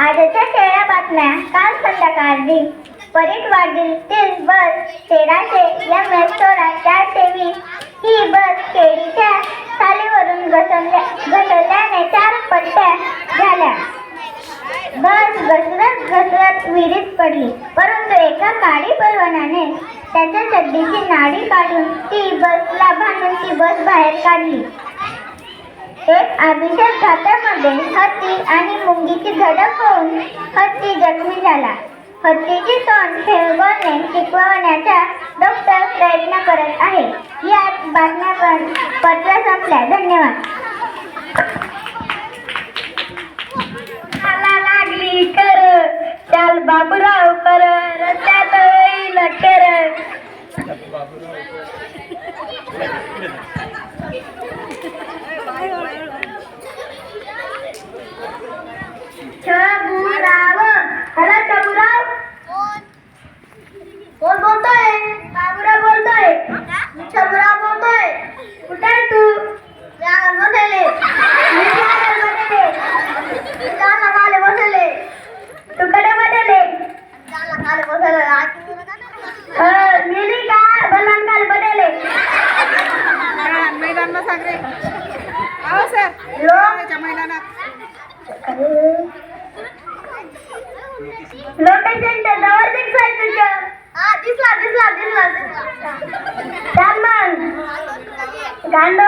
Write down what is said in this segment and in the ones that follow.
आजच्या शेळ्या बातम्या काल संध्याकाळी परीटवाडीतील बस तेराशे एम एस सोळा चारशे वीस ही बस केळीच्या सालीवरून घसरल्या घसरल्याने चार पट्ट्या झाल्या. बस घसरत घसरत विहिरीत पडली. परंतु एका काळी परवानाने त्याच्या चड्डीची नाडी काढून ती बसला बांधून ती बस बाहेर काढली. एक अभिषेक घाटामध्ये हत्ती आणि मुंगीची धडक होऊन हत्ती जखमी झाला. हत्तीची तोंड खेळगोळने टिकवण्याचा डॉक्टर प्रयत्न करत आहे. यात बातम्या पण पत्र संपल्या धन्यवाद. मला लागली कर चाल बाबूराव कर रस्त्यात येईल कर. Chaburawa. Hello, Chaburaw. Phone. Phone, phone. Location जवळ दिसतोय तुझं हा दिसला दिसला दिसला दिसला. चाल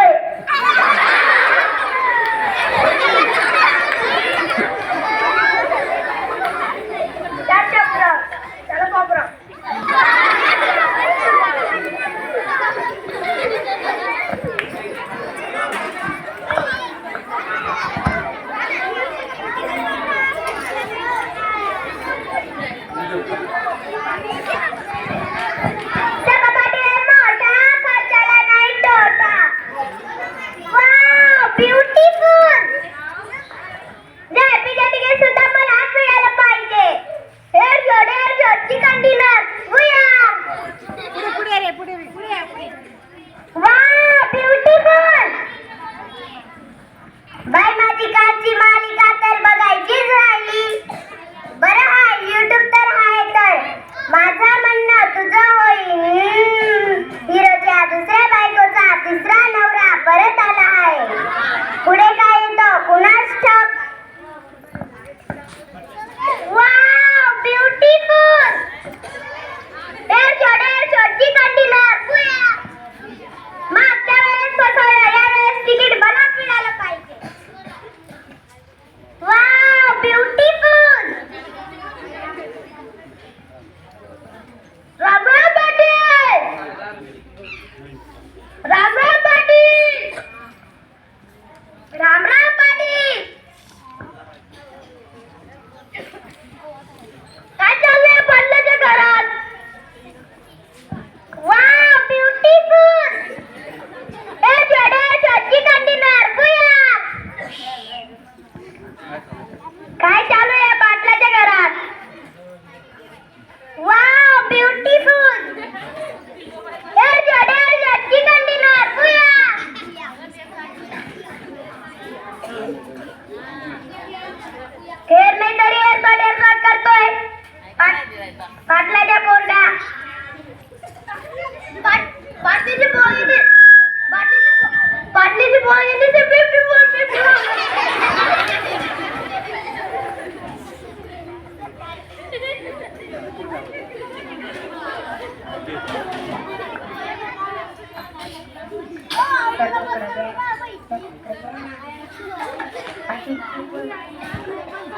पाट- पाटलीची येते पाटलीची पो- पाटलीची येते ते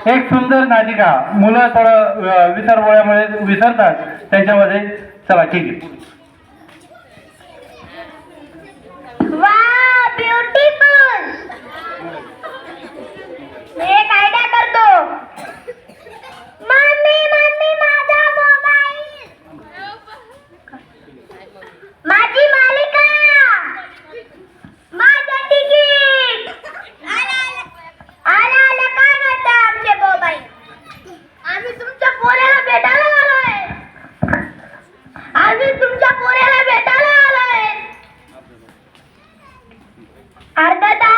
एक सुंदर नाटिका. मुलं थोडं अं, विसरतात. त्याच्यामध्ये चला ठीक आहे. Wow, beautiful! Make I अर्धा